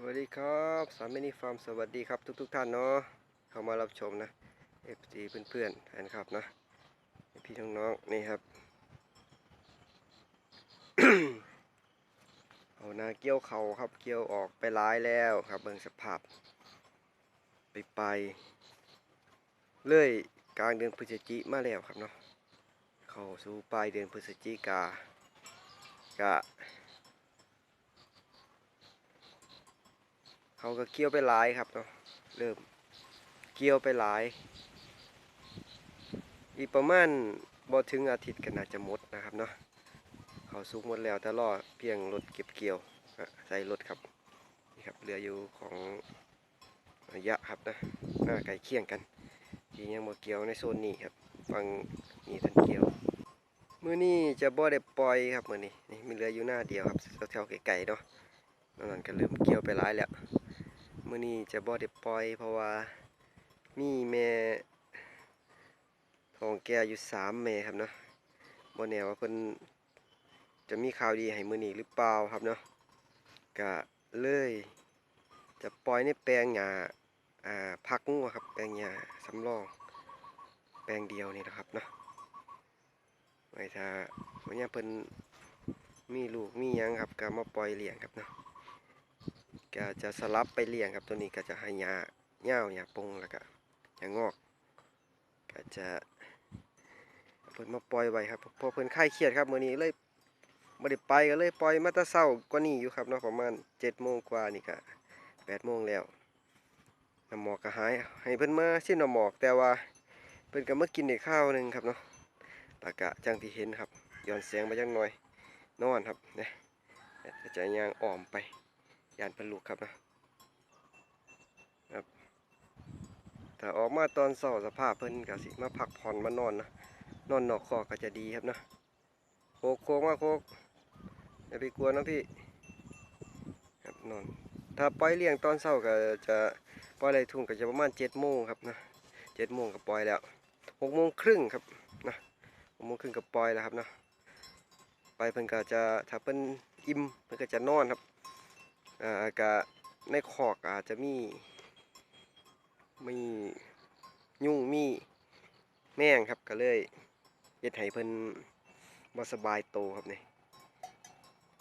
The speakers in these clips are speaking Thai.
สวัสดีครับสามมินิฟาร์มสวัสดีครับทุกๆทท่านเนาะเข้ามารับชมนะ FG เพื่อนๆแฟนคลับนะพี่น้องๆนี่ครับ เอานาเกี่ยวเขาครับเกี่ยวออกไปร้ายแล้วครับเบิ่งสภาพ ไปไปเลื่อยกลางเดือนพฤศจิมาแล้วครับเนาะเข้าสู่ปลายเดือนพฤศจิกากะ เขาก็เกี่ยวไปหลายครับเนาะเริ่มเกี่ยวไปหลาย อีกประมาณบ่ถึงอาทิตย์ก็น่าจะหมดนะครับเนาะเขาสุกหมดแล้วแต่รอเพียงรถเก็บเกี่ยวใส่รถครับนี่ครับเหลืออยู่ของระยะครับนะหน้าไก่เคียงกันที่ยังบ่เกี่ยวในโซนนี้ครับฟังนี่ทันเกี่ยวมือนี้จะบ่ได้ปล่อยครับมือนี้นี่มีเหลืออยู่หน้าเดียวครับแถวๆไกลๆเนาะนอกนั้นก็เริ่มเกี่ยวไปหลายแล้ว มื่อนี้จะบ่ได้ปล่อย เพราะว่ามีแม่ทองแก่อยู่สามแม่ครับเนาะบ่แน่ว่าเพิ่นจะมีข่าวดีให้มื้อนี้หรือเปล่าครับเนาะก็เลยจะปล่อยในแปลงหญ้าอ่าพักงัวครับแปลงหญ้าสำรอง แปลงเดียวนี่นะครับเนาะไว้ถ้าวันนี้เพิ่นมีลูกมียังครับก็มาปล่อยเลี้ยงครับเนาะ ก็จะสลับไปเลี้ยงครับตัวนี้ก็จะให้หญ้าเหย้าหญ้าปงแล้วก็หญ้างอก ก็จะเพิ่นมาปล่อยไว้ครับพอเพิ่นคลายเครียดครับมื้อนี้เลยบ่ได้ไปก็เลยปล่อยมาแต่เช้ากว่านี้อยู่ครับเนาะประมาณ7โมงกว่านี่ก็8โมงแล้วน้ำหมอกก็หายให้เพิ่นมาชิมน้ำหมอกแต่ว่าเพิ่นก็มากินได้ข้าวหนึงครับเนาะแล้วก็จังที่เห็นครับย้อนแสงไปจักหน่อยนอนครับเนี่ยจะย่างอ้อมไป ยานป็นลูกครับนะครับถ้าออกมาตอนเช้าสภาพเพิ่นก็สิมาพักผ่อนมานอนนะนอนนอกคอกก็จะดีครับนะโคกโคกมาโคกอย่าไปกลัวนะพี่ครับนอน ถ้าปล่อยเลี้ยงตอนเช้าก็จะปล่อยไรทุ่งก็จะประมาณเจ็ดโมงครับนะเจ็ดโมงก็ปล่อยแล้วหกโมงครึ่งครับนะหกโมงครึ่งก็ปล่อยแล้วครับนะไปเพิ่นก็จะถ้าเพิ่นอิ่มเพิ่นก็จะนอนครับ อ่าก็ในคอกอาจจะมีมียุ่งมีแม่งครับก็เลยเฮ็ดให้เพิ่นบ่สบายโตครับนี่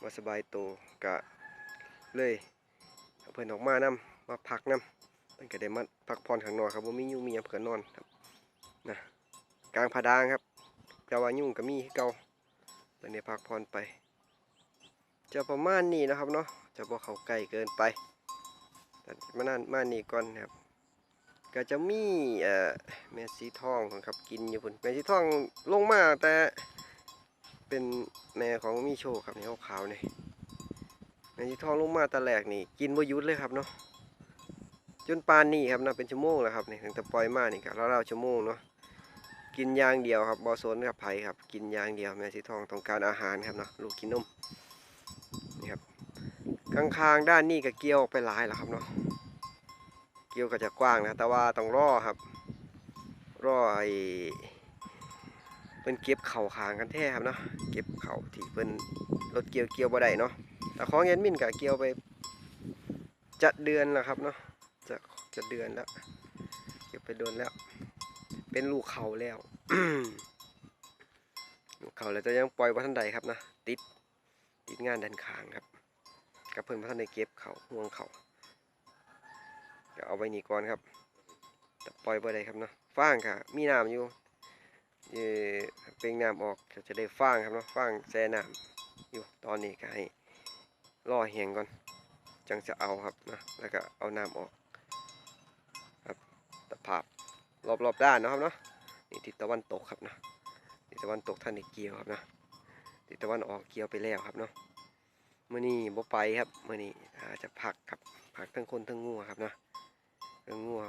บ่สบายโตก็เลยเพิ่นออกมานํมาพักนํเพิ่นก็ได้มาพักผ่อนข้างนอกครับบ่มียุ่งมีหยังเพิ่นนอนครับนะกลางผาดางครับแต่ว่ายุ่งก็มีคือเก่าเพิ่นได้พักผ่อนไปจะประมาณนี้นะครับเนาะ จะบอกเขาไกล้เกินไปแต่มานั่นมานี่ก่อนครับ ก็จะมีเอ่อแม่สีทองครับกินอยู่พุ่นแม่สีทองลงมาแต่เป็นแม่ของมีโชคครับนี่ขาวๆนี่แม่สีทองลงมาต่แรกนี่ กินบ่ยุดเลยครับเนาะจนปานนี้ครับนะเป็นชั่วโมงแล้วครับนี่ตั้งแต่ปล่อยมานี่ก็ราวๆชั่วโมงเนาะกินยางเดียวครับบอสนกับไผ่ครับ กินยางเดียวแม่สีทองต้องการอาหารครับเนาะลูกกินนมนี่ครับ ข้างๆด้านนี้ก็เกี่ยวไปหลายแล้วครับเนาะเกี่ยวก็จะกว้างนะ แต่ว่าต้องรอครับ รอไอ้เป็นเก็บเข่าคางกันแท้ครับเนาะเก็บเข่าที่เป็นรถเกี่ยวเกี่ยวบ่ได้เนาะแต่ของเอ็นมินก็เกี่ยวไปจะเดือนแล้วครับเนาะจะจะเดือนแล้วเก็บไปเดือนแล้ว เป็นลูกเขาแล้วลูกเขาแล้วจะยังปล่อยว่าท่านใดครับนะติดติดงานดันคางครับ กับเพิ่นพัฒนในเก็บเขาห่วงเขาก็เอาไว้นี่ก่อนครับแต่ปล่อยไปได้ครับเนาะฟางค่ะ มีน้ำอยู่เออเปล่งน้ำออกจะได้ฟางครับเนาะฟางแช่น้ำอยู่ตอนนี้ก็ให้รอแห้งก่อนจังจะเอาครับนะแล้วก็เอาน้ำออกครับตะภาพรอบๆด้านนะครับเนาะนี่ทิศตะวันตกครับนะทิศตะวันตกท่านในเกี่ยวครับนะทิศตะวันออกเกี่ยวไปแล้วครับเนาะ มื่อนี้บ่ไปครับมื่อนี้อาจจะพักครับพักทั้งคนทั้งงัวครับเนาะทั้งงัว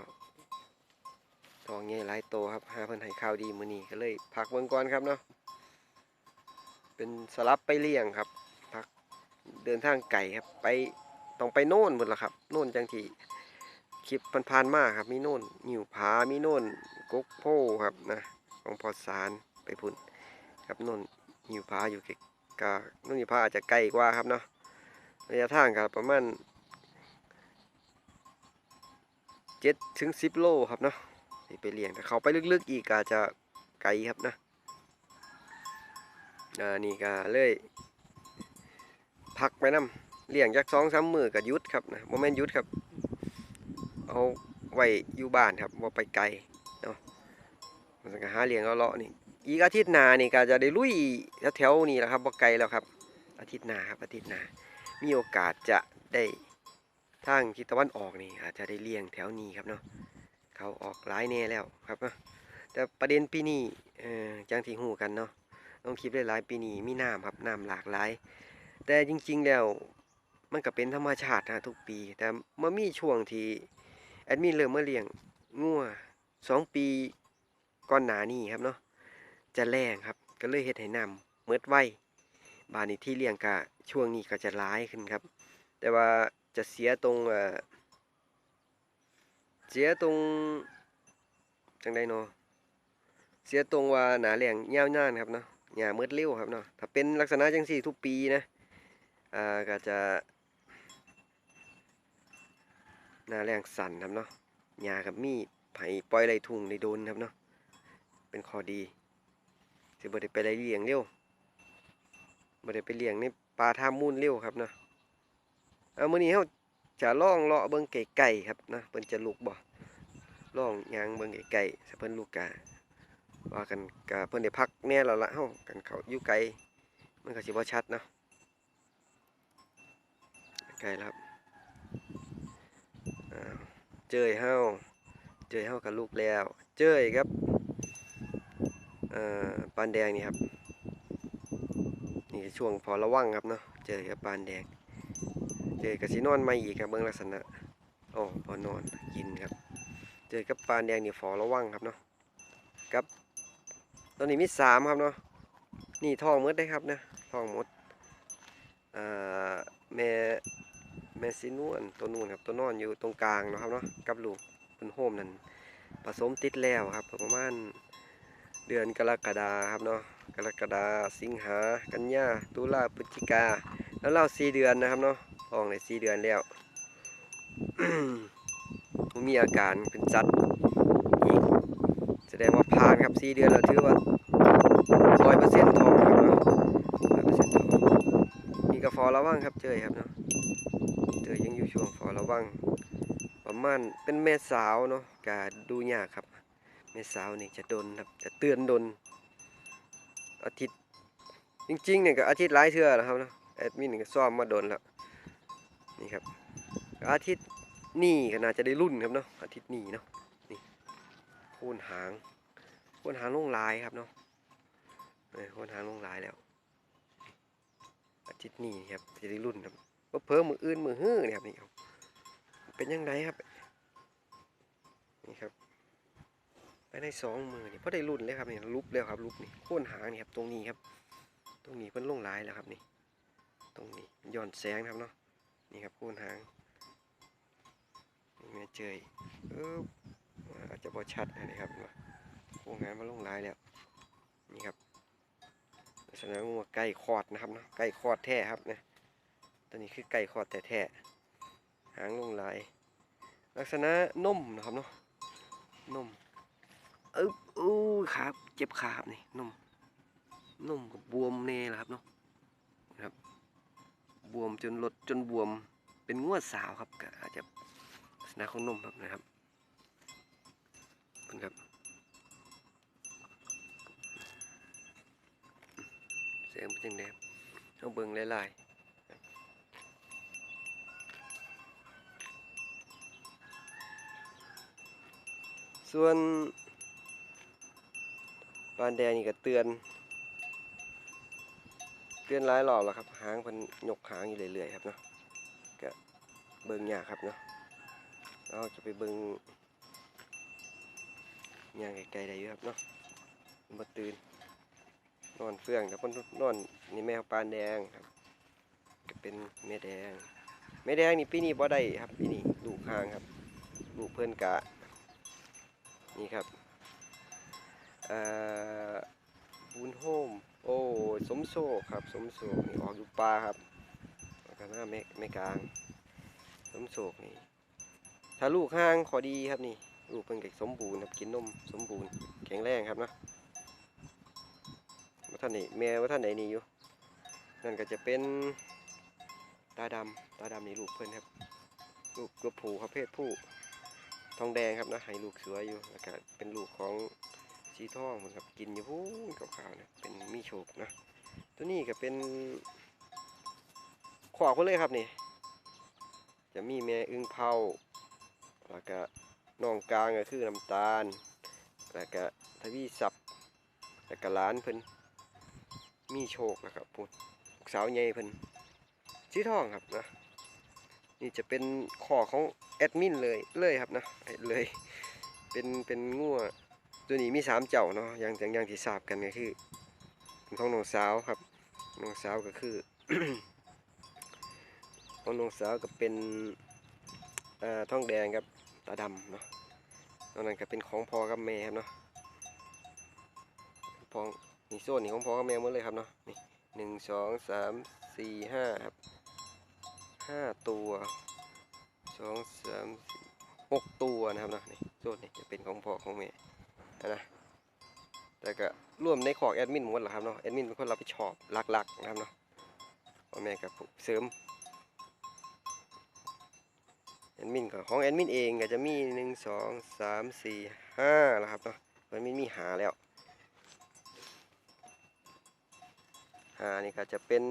ทองใหญ่หลายโตครับหาเพิ่นให้ข้าวดีมื่อนี้ก็เลยพักเบิ่งก่อนครับเนาะเป็นสลับไปเลี้ยงครับพักเดินทางไก่ครับไปต้องไปโน่นหมดละครับโน่นจังที่คลิปผ่านๆมากครับ มีโน่นหิวผามีโน่นกกโพครับนะของพอสารไปพุ่นครับโน่นหิวพาอยู่ใกล้กานุ่นหิวพาอาจจะไกลกว่าครับเนาะระยะทางครับประมาณเจ็ดถึงสิบโลครับเนาะไปเลี้ยงแต่เขาไปลึกๆอีกก็จะไกลครับนะอ่านี่ก็เลยพักไปนํเลี้ยงจักสองสามมือก็หยุดครับนะโมเมนหยุดครับ เอาไว้อยู่บ้านครับว่าไปไกลเนาะมันก็หาเลี้ยงเลาะนี่ อีกอาทิตย์หน้านี่ก็จะได้ลุยแถวๆนี่แหละครับบ่ไกลแล้วครับ อาทิตย์หน้าครับอาทิตย์หน้ามีโอกาสจะได้ทางทิศตะวันออกนี่อาจจะได้เลี้ยงแถวนี้ครับเนาะเขาออกหลายแน่แล้วครับเนาะแต่ประเด็นปีนี้เออจังที่หูกันเนาะต้องคลิปหลายปีนี้มีน้ำครับน้ำหลากหลาย แต่จริง ๆแล้วมันก็เป็นธรรมชาตินะทุกปี แต่เมื่อมีช่วงที่แอดมินเริ่มเมาเลี้ยงงัวสองปีก่อนหน้านี้ครับเนาะ จะแรงครับ ก็เลยเฮ็ดให้น้ำเมิดไวบานนี้ที่เลี้ยงกะช่วงนี้ก็จะร้ายขึ้นครับ แต่ว่าจะเสียตรงเสียตรงจังไดเนาะเสียตรงว่าหนาแหลงยาวนานครับเนาะหญ้ามืดเร็วครับเนาะถ้าเป็นลักษณะจังสี่ทุกปีนะอ่าก็จะหนาแรงสั่นครับเนาะหญ้ากับมีไผ่ปล่อยไรทุ่งในโดนครับเนาะเป็นข้อดี สิบ่ได้ไปไรเลี้ยงเร็วบ่ได้ไปเลี้ยงในป่าท่ามูลเร็วครับเนาะเอามื้อนี้เฮาจะล่องเลาะเบิ่งไก่ๆครับนะเพิ่นจะลุกบ่ล่องยางเบิ่งไก่ๆเพิ่นลุกกะว่ากันกะเพิ่นได้พักแน่แล้วละเฮากันเขาอยู่ไกลมันก็สิบ่ชัดเนาะไกลแล้วครับเจยเฮาเจยเฮาก็ลุกแล้ว เจยครับ ปานแดงนี่ครับ นี่ช่วงพอระวังครับเนาะ เจอกับปานแดง เจอกับสีนอนไม่อีกครับเบื้องลักษณะโอ้พอนอนกินครับ เจอกับปานแดงนี่ฟอระวังครับเนาะกับ ตอนนี้มีสามครับเนาะ นี่ทองมดได้ครับนะทองมดแม่แม่สีนวลตัวนู่นครับตัวนอนอยู่ตรงกลางนะครับเนาะกับลูกเป็นโฮมนั่นผสมติดแล้วครับประมาณ เดือนกรกฎาครับเนาะกรกฎาสิงหากันยาตุลาพฤศจิกา แล้วเราสี่เดือนนะครับเนาะออกในสี่เดือนแล้วมีอาการเป็นจัดอีกแสดงว่าผ่านครับสี่เดือนแล้วถือว่าร้อยเปอร์เซ็นต์ทองครับเนาะร้อยเปอร์เซ็นต์ทองนี่ก็ฟอระวังครับเจยครับเนาะเจยยังอยู่ช่วงฟอระวังประมาณเป็นแม่สาวเนาะกาดูยากครับ แม่สาวนี่จะโดนครับจะเตือนโดนอาทิตย์จริงๆเนี่ยก็อาทิตย์หลายเทื่อแล้วครับเนาะแอดมินก็ซ่อมมาโดนแล้วนี่ครับอาทิตย์นี่ก็น่าจะได้รุ่นครับเนาะอาทิตย์นี้เนาะนี่โคนหางโคนหางลงลายครับเนาะเออโคนหางลงลายแล้ว อาทิตย์นี้ครับจะได้รุ่นครับก็เพิ่มมืออื่นมือฮื้อเนี่ยครับนี่ครับเป็นยังไงครับนี่ครับ ไปในสองมือนี่พอได้รุ่นเลยครับนี่ลุบแล้วครับลุบนี่โค่นหางนี่ครับตรงนี้ครับ ตรงนี้เพิ่นลงลายแล้วครับนี่ ตรงนี้ย้อนแสงนะครับเนาะนี่ครับโค่นหางนี่แม่เจยเอออาจจะพอชัดนะครับว่าโครงงานมาลงลายแล้วนี่ครับลักษณะว่าไก่คอดนะครับเนาะไก่คอดแท้ครับเนี่ยตัวนี้คือไก่คอดแต่แท้หางลงลาย ลักษณะนุ่มนะครับเนาะนุ่ม อึ๊บอู้ครับเจ็บขาบนี่นุ่มนุ่มกับบวมแน่แหละครับเนาะนะครับ บวมจนลดจนบวมเป็นงวดสาวครับก็อาจจะลักษณะของนมครับนะครับเป็นครับเสียงเป็นยังไงเอาเบิ่งหลายๆส่วน ปานแดงนี่ก็เตือน เตือนหลายรอบแล้วครับ หางพิ่นยกหางอยู่เรื่อยๆครับเนาะก็เบิ่งยากครับเนาะเราจะไปเบิ่งยางไกลๆได้อยู่ครับเนาะบ่ตื่นนอนเฟื่องครับเพิ่นนอนนี่แมวปานแดงครับก็เป็นแม่แดงแม่แดงนี่ปีนี้บ่ได้ครับปีนี้ลูกหางครับลูกเพิ่อนกะนี่ครับ บุญโฮม โอ้ สมโซครับ สมโซนี่ออกอยู่ป่าครับแล้วก็หน้าเมฆเมกลาง สมโศกนี่ ถ้าลูกห้างขอดีครับนี่ ลูกเป็นเด็กสมบูรณ์ครับ กินนมสมบูรณ์ แข็งแรงครับนะว่าท่านนี่แม่ว่าท่านไหนนี่อยู่ นั่นก็จะเป็นตาดำตาดำนี่ลูกเพิ่นครับ ลูกตัวผู้ครับเพศผู้ ทองแดงครับนะให้ลูกสวยอยู่แล้วก็เป็นลูกของ สีทองเหมือนครับกินอยู่พูนขาวๆเนะเป็นมีโชคนะตัวนี้ก็เป็นขวากเขาเลยครับนี่ จะมีแม่อึ้งเผาแล้วก็น้องกลางก็คือน้ำตาล แล้วก็ทวีศัพท์แล้วก็ล้านเพิ่นมีโชคนะครับพูดสาวใหญ่เพิ่นสีทองครับนะนี่จะเป็นขอของแอดมินเลยเลยครับนะเลยเป็นเป็นงัว ตัวนี้มีสามเจ้าเนาะอย่างอย่างอย่างที่ทราบกันก็คือเป็นของน้องสาวครับน้องสาวก็คือของน้องสาวก็เป็นอ่าทองแดงกับตาดำเนาะตอนนั้นก็เป็นของพ่อกับแม่ครับเนาะพองนี่โซนนี่ของพ่อกับแม่หมดเลยครับเนาะนี่หนึ่งสองสามสี่ห้าครับห้าตัวสองสามสี่หกตัวนะครับเนาะนี่โซนนี่จะเป็นของพ่อของแม่ นะแต่ก็ร่วมในขอกแอดมินหมดแหละครับเนาะแอดมินเป็นคนรับผิดชอบหลักๆนะครับเนาะพ่อแม่กับเสริมแอดมินก็ของแอดมินเองก็จะมีหนึ่งสองสามสี่ห้าแล้วครับเนาะแอดมินมีหาแล้วหานี่ก็จะเป็น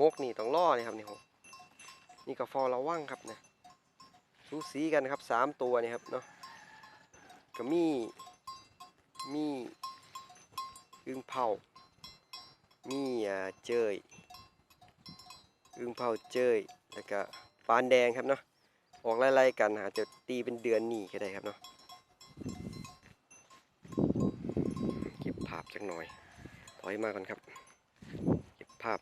หกนี่ต้องล่อนี่ครับนี่หกนี่ก็ฟอระวังครับเนี่ย สูสีกันครับสามตัวนี่ครับเนาะก็มีมีอึ้งเผามีอ่าเจยอึ้งเผาเจยแล้วก็ปานแดงครับเนาะออกไล่ๆกันอาจะตีเป็นเดือนนี่ก็ได้ครับเนาะเก็บภาพจักหน่อยถอยมาก่อนครับ เก็บภาพ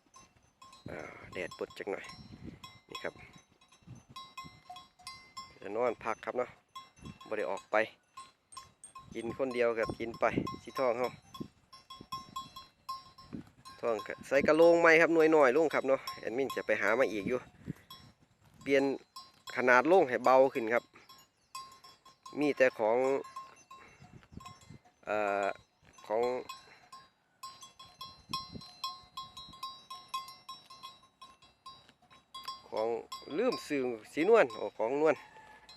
แดดปดจักหน่อยนี่ครับ จะนอนพักครับเนาะบ่ได้ออกไป กินคนเดียวกับกินไปสีทองเฮาทองใส่กระโลงไหมครับหน่วยหน่อยลุงครับเนาะแอดมินจะไปหามาอีกอยู่ เปลี่ยนขนาดลงให้เบาขึ้นครับ มีแต่ของเอ่อของของลืมสื่อสีนวลโอ้ของนวล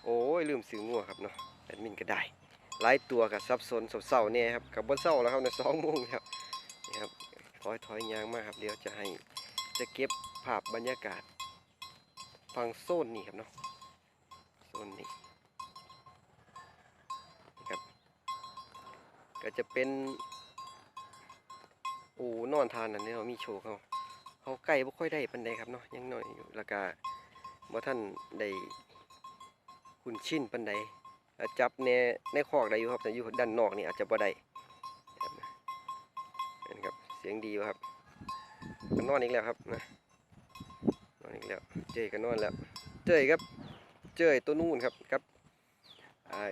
โอ้ยลืมสื่องัวครับเนาะแอดมินก็ได้หลายตัวกับซับซ้อนเศร้าเนี่ยครับกับบนเศร้าแล้วครับในสองโมงครับนี่ครับถอยถอยยางมากครับเดี๋ยวจะให้จะเก็บภาพบรรยากาศฟังโซนนี่ครับเนาะโซนนี้นี่ครับ ก็จะเป็นโอ้นอนทานอันนี้เรามีโชว์เขาเขาไก่บ่ค่อยได้ปานใดครับเนาะยังน้อยอยู่แล้วก็บ่ท่านได้ คุ้นชินปานใดจับในในคอกได้อยู่ครับแต่อยู่ด้านนอกนี่อาจจะบ่ได้นครับเสียงดีครับก็นอนอีกแล้วครับนะนอนอีกแล้วเจยก็นนอนแล้วเจยครับเจยตัวนู่นครับครับ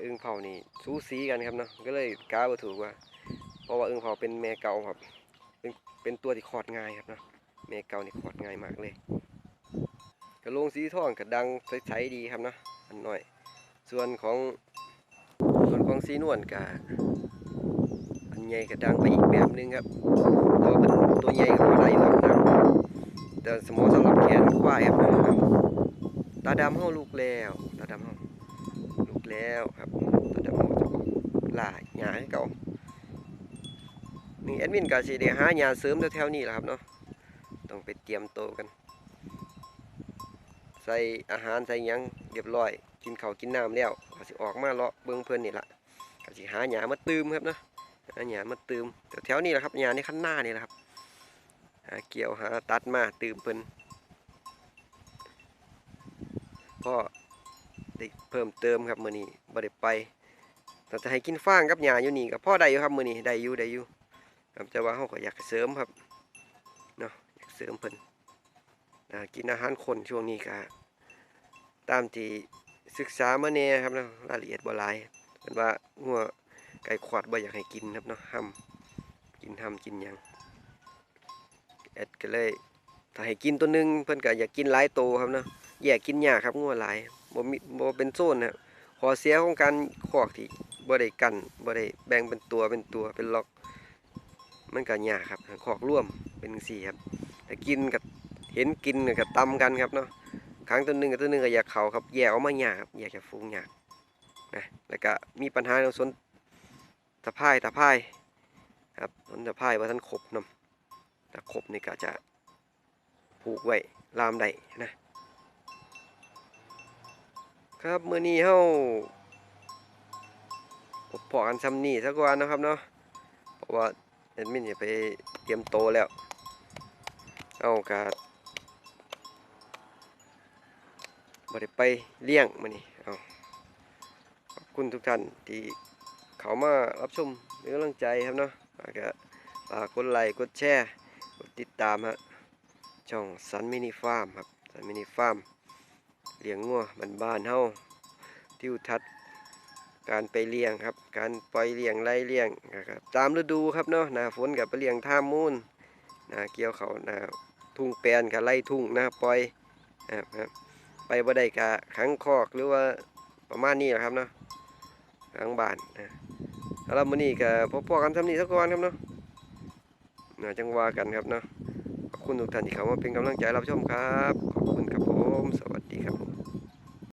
อึ่งเผานี่สูสีกันครับเนาะก็เลยกาบ่ถูกว่า เพราะว่าอึ่งเผาเป็นแม่เก่าครับเป็นเป็นตัวที่คลอดง่ายครับเนาะเมฆเก่านี่ขอดง่ายมากเลยกระโหลงสีทองกระดังใสๆดีครับนะอันหน่อย ส่วนของส่วนของสีนวลกะอันใหญ่กระดังไปอีกแบบหนึงครับตัวเป็นตัวใหญ่กับอะไรอยู่ครับนะแต่สมองสำหรับแขนควายครับนะครับตาดำเฮาลูกแล้วตาดำเฮาลูกแล้วครับตาดำเฮาจะออกล่าหญ้าให้เก่านี่แอดมินก็สิได้หาหญ้าเสริมแถวๆนี้แหละครับเนาะต้องไปเตรียมโตกัน ใส่อาหารใส่ยังเรียบร้อย กินข้าวกินน้ำแล้วก็สิออกมาเลาะเบิ่งเพิ่นนี่ล่ะก็สิหาหญ้ามาตืมครับนะหาหญ้ามาตืมแถวๆนี้แหละครับหญ้าในคันหน้านี่แหละครับหาเกี่ยวหาตัดมาตืมเพิ่นก็ได้เพิ่มเติมครับมื้อนี้บ่ได้ไปแต่จะให้กินฟางกับหญ้าอยู่นี่ก็พอได้อยู่ครับมื้อนี้ได้อยู่ได้อยู่ครับแต่ว่าเฮาก็อยากเสริมครับเนาะอยากเสริมเพิ่นอ่ากินอาหารคนช่วงนี้ก็ตามที่ ศึกษามาแน่ครับเนาะรายละเอียดบ่หลายเพิ่นว่างัวไก่ขวดบ่อยากให้กินครับเนาะห้ำกินห้ำกินยังแอดก็เลยถ้าให้กินตัวหนึงเพิ่อนก็อยากกินหลายโตวครับเนาะแยกกินยากครับงัวหลายบ่มีบ่เป็นโซนนะขอเสียของการคอกที่บ่ได้กันบ่ได้แบ่งเป็นตัวเป็นตัวเป็นล็อก มันก็ยากครับคอกร่วมเป็นจังซี่ครับแต่กินกับเห็นกินกับตำกันครับเนาะ ครั้งตัวหนึ่งกับตัวหนึ่งก็อยากเขาครับแยกออกมายาครับแยกจากฝูงหยากนะแล้วก็มีปัญหาเรื่องสนตะไคร่ตะไคร่ครับสนตะไคร่ว่าท่านครบนํถ้าครบนี่ก็จะผูกไว้ลามได้นะครับมื้อนี้เฮาพบพอกันซ้ำนี่ซะก่อนนะครับเนาะเพราะว่าแอดมินจะไปเตรียมโตแล้วเอากา บ่ได้ไปเลี้ยงมื้อนี้เอาขอบคุณทุกท่านที่เขามารับชมเป็นกำลังใจครับเนาะแล้วก็ฝากกดไลค์กดแชร์กดติดตามฮะช่องสันมินิฟาร์มครับสันมินิฟาร์มเลี้ยงงัวบ้านๆเฮาทิวทัศน์การไปเลี้ยงครับ การปล่อยเลี้ยงไล่เลี้ยงนะครับตามฤดูครับเนาะหน้าฝนกับไปเลี้ยงท่ามูลหน้าเกี่ยวเขาหน้าทุ่งแปนกับไล่ทุ่งหน้าปล่อยนะครับ ไปบ่ได้กะขังคอกหรือว่าประมาณนี้แหละครับเนาะขังบ้านนะแล้วมื้อนี้ก็พบพ่อกันทำนี้สักก่อนครับเนาะน่าจังว่ากันครับเนาะขอบคุณทุกท่านที่เข้ามาเป็นกำลังใจรับชมครับ